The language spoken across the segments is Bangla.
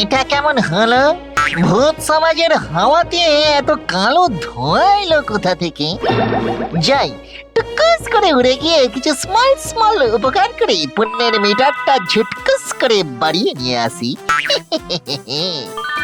এটা কেমন হলো? ভূত সমাজের হাওয়াতে এত কালো ধোঁয়া এলো কোথা থেকে? যাই, টুকুস করে উড়ে গিয়ে কিছু স্মল স্মল উপকার করে পুণ্যের মিটারটা ঝুটকুস করে বাড়িয়ে নিয়ে আসি।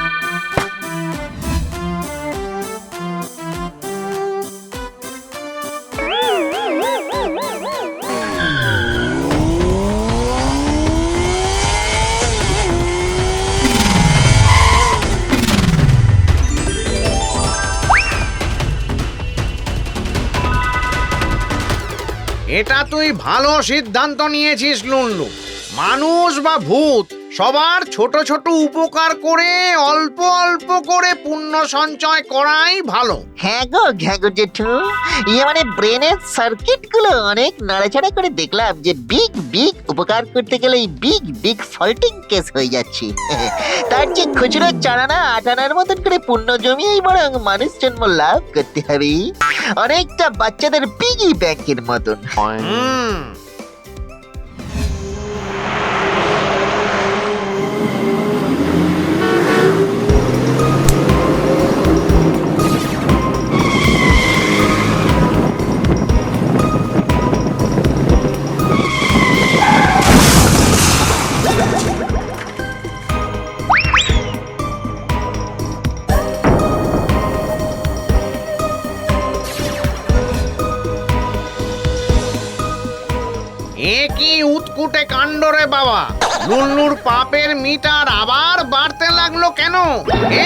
এটা তুই ভালো সিদ্ধান্ত নিয়েছিস, লুল্লু। মানুষ বা ভূত, সবার ছোট ছোট উপকার করে অল্প অল্প করে পুণ্য সঞ্চয় করাই ভালো। হ্যাঁ গো হ্যাঁ গো জেঠু। ইয়ে মানে ব্রেনের সার্কিটগুলো অনেক নাড়াচাড়া করে দেখলাম যে বিগ বিগ উপকার করতে গেলে এই বিগ বিগ ফল্টিং কেস হয়ে যাচ্ছে। তার যে খুচরো চারানা আটানার মতন করে পুণ্য জমিয়েই বরং মানুষ জন্ম লাভ করতে হবে। অনেকটা বাচ্চাদের পিগি ব্যাংকের মতন। হুম। লুল্লুর পাপের মিটার আবার বাড়তে লাগল কেন?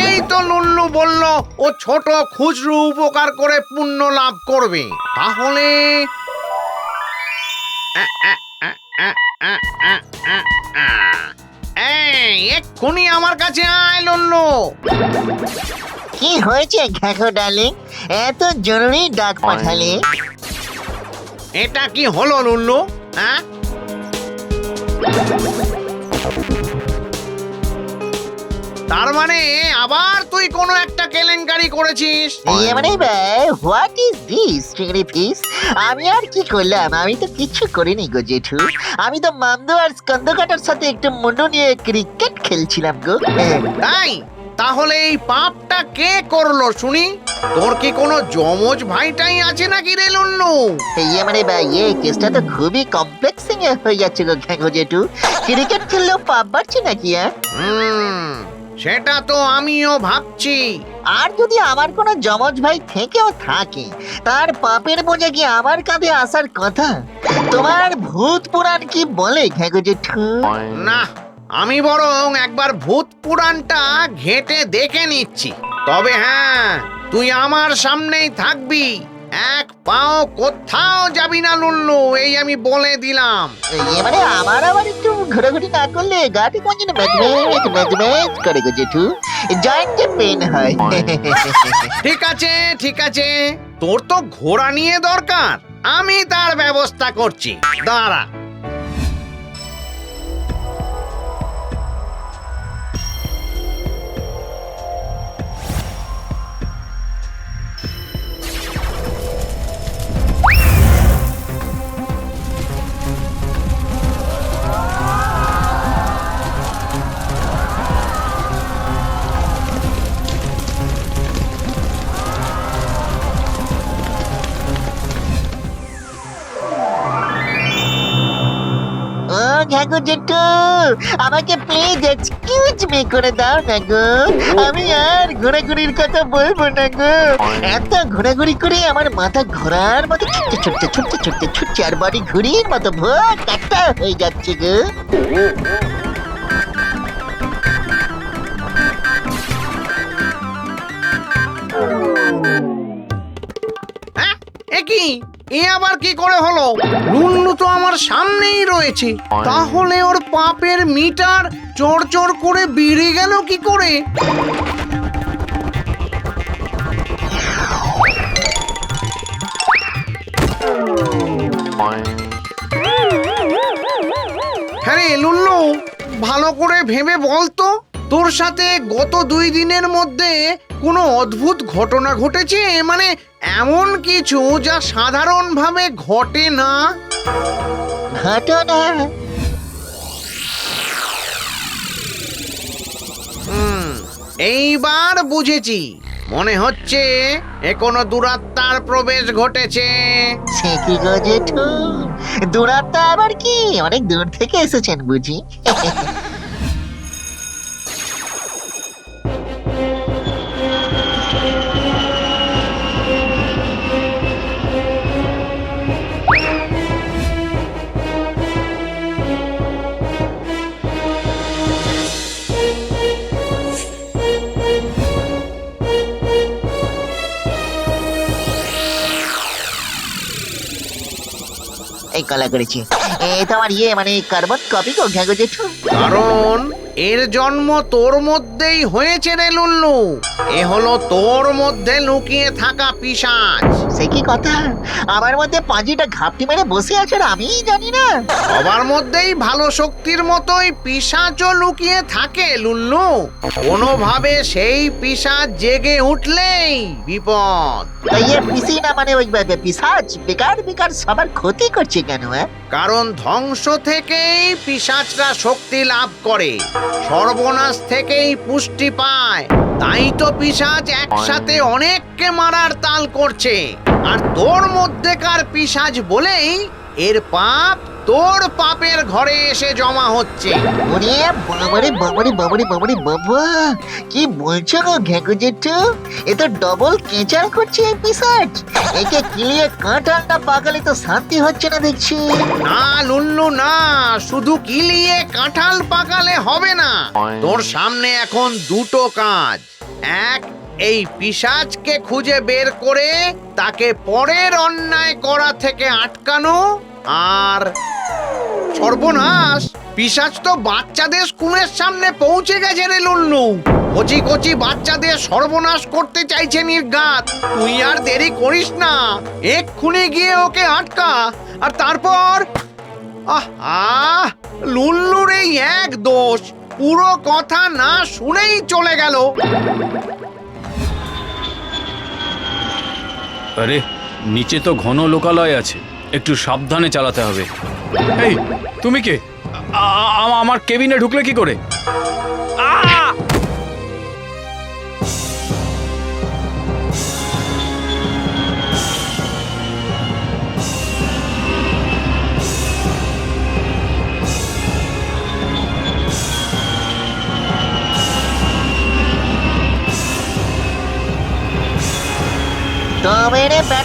এই তো লুল্লু বলল ও ছোট খুচরো উপকার করে পুণ্য লাভ করবে। তাহলে। এক্ষুনি আমার কাছে আয় লুল্লু কি হয়েছে ঘ্যাঘো ডার্লিং? এত জরুরি ডাক পাঠালে। এটা কি হলো লুল্লু হ্যাঁ? তার মানে আবার তুই কোনো একটা কেলেঙ্কারি করেছিস? মানে হোয়াট ইজ দিস চিংড়ি ফিস আমি আর কি করলাম? আমি তো কিছু করিনি গো জেঠু। আমি তো মামদো আর স্কন্দকাটার সাথে একটু মুন্ডু নিয়ে ক্রিকেট খেলছিলাম গো। তাই? তাহলে এই পাপটা কে করল শুনি? তোর কি কোনো জমজ ভাইটাই আছে নাকি রে লুল্লু ইয়ে মানে বা ইয়ে কেসটা তো খুবই কমপ্লেক্সিং হয়ে যাচ্ছে গো ঘ্যাঙ্গো জেঠু। ক্রিকেট খেললেও পাপ বাড়ছে নাকি হ্যাঁ হুম সেটা তো আমিও ভাবছি। আর যদি আমার কোনো জমজ ভাই থেকেও থাকে তার পাপের বোঝা কি আমার কাঁধে আসার কথা? তোমার ভূত পুরাণ কি বলে ঘ্যাঙ্গো জেঠু? না আমি বরং একবার ভূত পুরাণটা ঘেটে দেখে নিচ্ছি। তবে হ্যাঁ তুই আমার সামনেই থাকবি। এক পাও কোথাও যাবি না লুল্লু এই আমি বলে দিলাম। মানে আমার আবার একটু ঘোরাঘুরি না করলে গাটি কোন যেন ম্যাচ ম্যাচ ম্যাচ ম্যাচ করে গো জেঠু। জয়েন্টে পেন হয়। ঠিক আছে ঠিক আছে। তোর তো ঘোড়া নিয়ে দরকার। আমি তার ব্যবস্থা করছি। দাঁড়া। ও গো জেঠু আমাকে প্লিজ এক্সকিউজ মি করে দাও না গো। আমি আর ঘোরাঘুরির কথা বলব না গো। এত ঘোরাঘুরি করে আমার মাথা ঘোরার মতো ছুটতে ছুটতে ছুটতে ছুটতে ছুটছে আর বাড়ি ঘুরির মতো ভোট কাটা হয়ে যাচ্ছে গো। এ কি? এ আবার কি করে হলো? লুল্লু তো আমার সামনেই রয়েছে। তাহলে ওর পাপের মিটার করে বেড়ে গেল কি করে? হ্যাঁ লুল্লু, ভালো করে ভেবে বলতো তোর সাথে গত দুই দিনের মধ্যে কোনো অদ্ভুত ঘটনা ঘটেছে? মানে এমন কিছু যা সাধারণভাবে ঘটে না? ঘটনা হুম, এইবার বুঝেছি। মনে হচ্ছে এ কোনো দুরাত্মার প্রবেশ ঘটেছে। সে কি গো জেঠু? দূরাত্মা আবার কি? অনেক দূর থেকে এসেছেন বুঝি। কলা করেছে। এ তো আমার ইয়ে মানে কার্বন কপি গো ঘ্যাগো জেঠু। কারণ এর জন্ম তোর মধ্যেই হয়েছে রে লুল্লু। এ হলো তোর মধ্যে লুকিয়ে থাকা পিশাচ। সে কি কথা? আমার মধ্যে পাঁজিটা ঘাপটি মেরে বসে আছে আর আমিই জানি না। সবার মধ্যেই ভালো শক্তির মতোই পিশাচও লুকিয়ে থাকে লুল্লু। কোনোভাবে সেই পিশাচ জেগে উঠলেই বিপদ। তাই এ পিসি না মানে ওই পিসাজ বেকার বেকার সবার ক্ষতি করছে কেন হ্যাঁ? কারণ ধ্বংস থেকেই পিসাচরা শক্তি লাভ করে। সর্বনাশ থেকেই পুষ্টি পায়। তাই তো পিসাচ একসাথে অনেককে মারার তাল করছে। আর তোর মধ্যেকার পিশাচ বলেই এর পাপ তোর পাপের ঘরে এসে জমা হচ্ছে। ওরে বাবারে বাবারে বাবারে বাবারে বাবা। কি বলছো গো ঘ্যাগো জেঠু? এ তো ডবল কেচার করছে এই পিসাজ। একে কিলিয়ে কাঁটাল না পাকালে তো শান্তি হচ্ছে না দেখছি। না লুল্লু না শুধু কিলিয়ে কাঁঠাল পাকালে হবে না। তোর সামনে এখন দুটো কাজ। এক এই পিশাচকে খুঁজে বের করে তাকে পরের অন্যায় করা থেকে আটকানো। আর সর্বনাশ। পিশাচ তো বাচ্চাদের স্কুলের সামনে পৌঁছে গেছে রে লুল্লু। কচি কচি বাচ্চাদের সর্বনাশ করতে চাইছে নির্গাত তুই আর দেরি করিস না। এক্ষুনি গিয়ে ওকে আটকা। আর তারপর? আহ, লুল্লুর এই এক দোষ। পুরো কথা না শুনেই চলে গেল। আরে, নিচে তো ঘন লোকালয় আছে। একটু সাবধানে চালাতে হবে। এই তুমি কে? আমার কেবিনে ঢুকলে কি করে?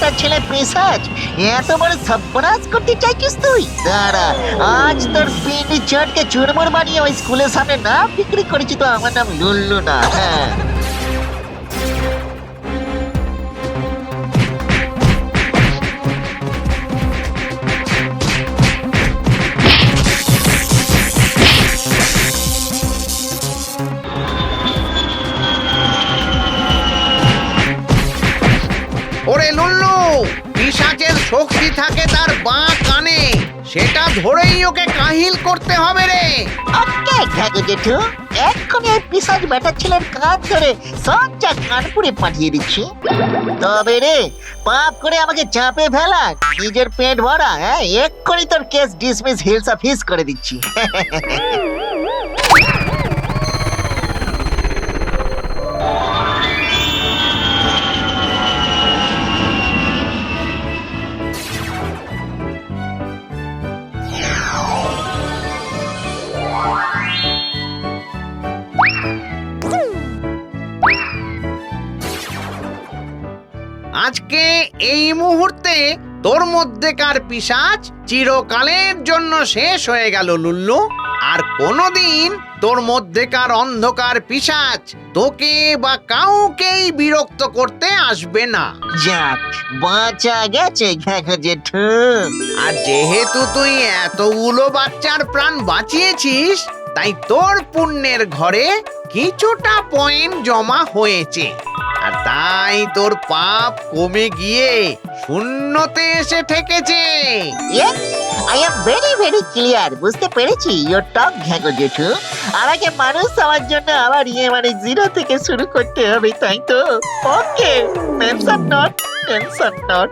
আ! তবে রে বেটা ছেলে পেশাজ এত বড় সর্বনাশ করতে চাইছিস তুই দাঁড়া, আজ তোর পিঠ চটকে চুরমুর বানিয়ে ওই স্কুলের সামনে না বিক্রি করেছি তো, আমার নাম লুল্লু না হ্যাঁ ওরে লুল্লু। পিশাচের শক্তি থাকে তার বাঁ কানে। সেটা ধরেই ওকে কাহিল করতে হবে রে। ওকে ঘাগো জেঠু, এক্ষুনি ওই পিসাজ বেটা ছেলের কান ধরে সজ্জা কানপুরে পাঠিয়ে দিচ্ছি। তবে রে, পাপ করে আমাকে চাপে ফেলা, নিজের পেট ভরা হ্যাঁ এক্ষুনি তোর কেস ডিসমিস হিলস অফ করে দিচ্ছি। আজকে এই মুহূর্তে তোর মধ্যেকার পিশাচ চিরকালের জন্য শেষ হয়ে গেল লুল্লু। আর কোনোদিন তোর মধ্যেকার অন্ধকার পিশাচ তোকে বা কাউকেই বিরক্ত করতে আসবে না। যাক বাঁচা গেছে ঘাগো জেঠু আর যেহেতু তুই এতগুলো বাচ্চার প্রাণ বাঁচিয়েছিস তাই তোর পুণ্যের ঘরে কিছুটা পয়েন্ট জমা হয়েছে। আর তাই তোর পাপ কমে গিয়ে শূন্যতে এসে ঠেকেছে। এ, I am very very clear বুঝতে পেরেছি ইয়োর টক ঘ্যাগো জেঠু। আমাকে মানুষ হওয়ার জন্য আবার ইয়ে মানে জিরো থেকে শুরু করতে হবে তাই তো? Okay tension not tension not